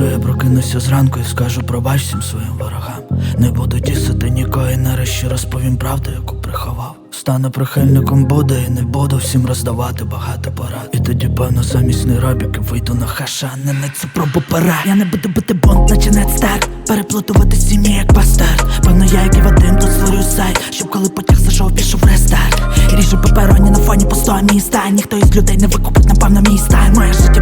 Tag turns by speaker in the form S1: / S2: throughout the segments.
S1: Знизу я прокинуся зранку і скажу пробач всім своїм ворогам. Не буду тісити нікого і нарешті розповім правду, яку приховав. Стану прихильником буде і не буду всім роздавати багато порад. І тоді, певно, замість нейробіки вийду на хаша, не на цю пробу пора. Я не буду бити бонт, наче нецстер Переплутувати сім'ї, як бастард. Певно, я як і Вадим тут створю сайт, щоб коли потяг зайшов, пішов рестарт. Ріжу папероні на фоні пустого міста. Ніхто із людей не викупить, напевно, мій стиль. Моя життя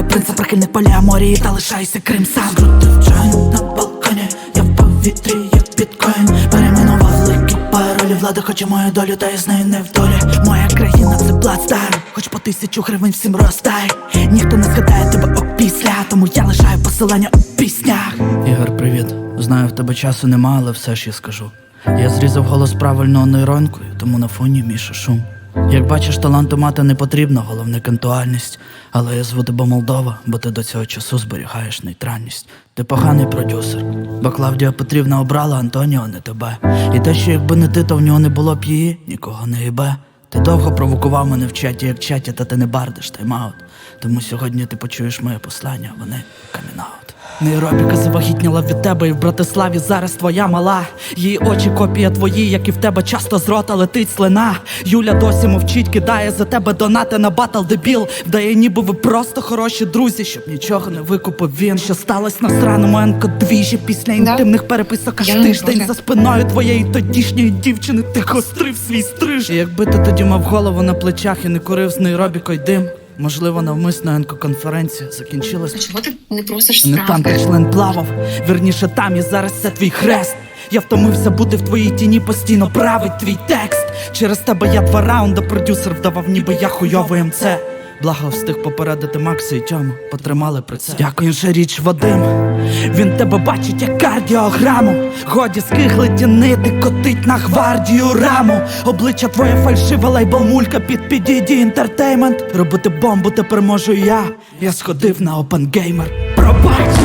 S1: ньому грає принцип прихильник поліаморії та лишайся Крим сам. Джойнт на балконі, я в повітрі, як біткоін. Перейменував паролі влади, хоче мою долю, та я з нею не в долі. Моя країна це плацдарм, хоч по тисячу гривень всім роздай. Ніхто не згадає тебе опісля, тому я лишаю посилання у піснях. Ігор, привіт. Знаю, в тебе часу нема, але все ж я скажу. Я зрізав голос правильно нейронкою, тому на фоні міша шум. Як бачиш, таланту мати не потрібно, головне кантуальність. Але я зву тебе Молдова, бо ти до цього часу зберігаєш нейтральність. Ти поганий продюсер, бо Клавдія Петрівна обрала Антоніо, не тебе. І те, що якби не ти, то в нього не було б її, нікого не їбе. Ти довго провокував мене в чаті, як чаті, та ти не бардиш тайм-аут. Тому сьогодні ти почуєш моє послання, вони камінаут. Нейробіка завагітніла від тебе, і в Братиславі зараз твоя мала. Її очі копія твої, як і в тебе часто з рота летить слина. Юля досі мовчить, кидає за тебе донати на батл дебіл. Вдає, ніби ви просто хороші друзі, щоб нічого не викупив він. Що сталося на сраному енко двіжі після інтимних переписок аж тиждень за спиною твоєї тодішньої дівчини ти гострив свій стриж. І якби ти тоді мав голову на плечах і не курив з нейробікою дим, можливо, навмисно енкоконференція закінчилась
S2: А чого ти не просиш
S1: не там де член плавав, вірніше там і зараз це твій хрест. Я втомився бути в твоїй тіні постійно править твій текст. Через тебе я два раунда продюсер вдавав, ніби я хуйовий МЦ. Благо встиг попередити Макса і Тьому, потримали при це. Дякую ще річ Вадим. Він тебе бачить як кардіограму. Годі скигли тінити, котить на гвардію раму. Обличчя твоє фальшиве лейбл мулька під підіді інтертеймент. Робити бомбу тепер можу я. Я сходив на опенгеймер. Пробач!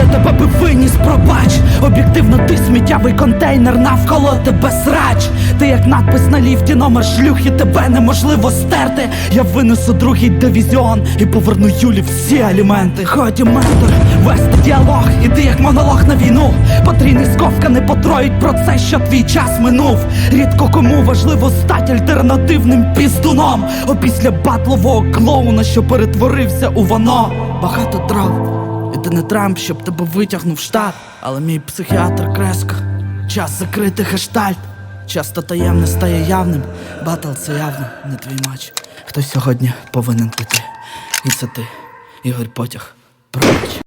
S1: Але тебе би виніс, пробач. Об'єктивно ти сміттєвий контейнер, навколо тебе срач. Ти як надпис на ліфті, номер шлюхи, тебе неможливо стерти. Я винесу другий дивізіон і поверну Юлі всі аліменти. Ході ментор, вести діалог, іди як монолог на війну. Потрійний сковка не потроїть про це, що твій час минув. Рідко кому важливо стати альтернативним піздуном. Опісля батлового клоуна, що перетворився у воно Багато трав і ти не Трамп, щоб тебе витягнув штат, але мій психіатр креска. Час закрити гештальт. Часто таємне стає явним. Батл це явно не твій матч. Хто сьогодні повинен піти. І це ти, Ігор Потяг. Пробач.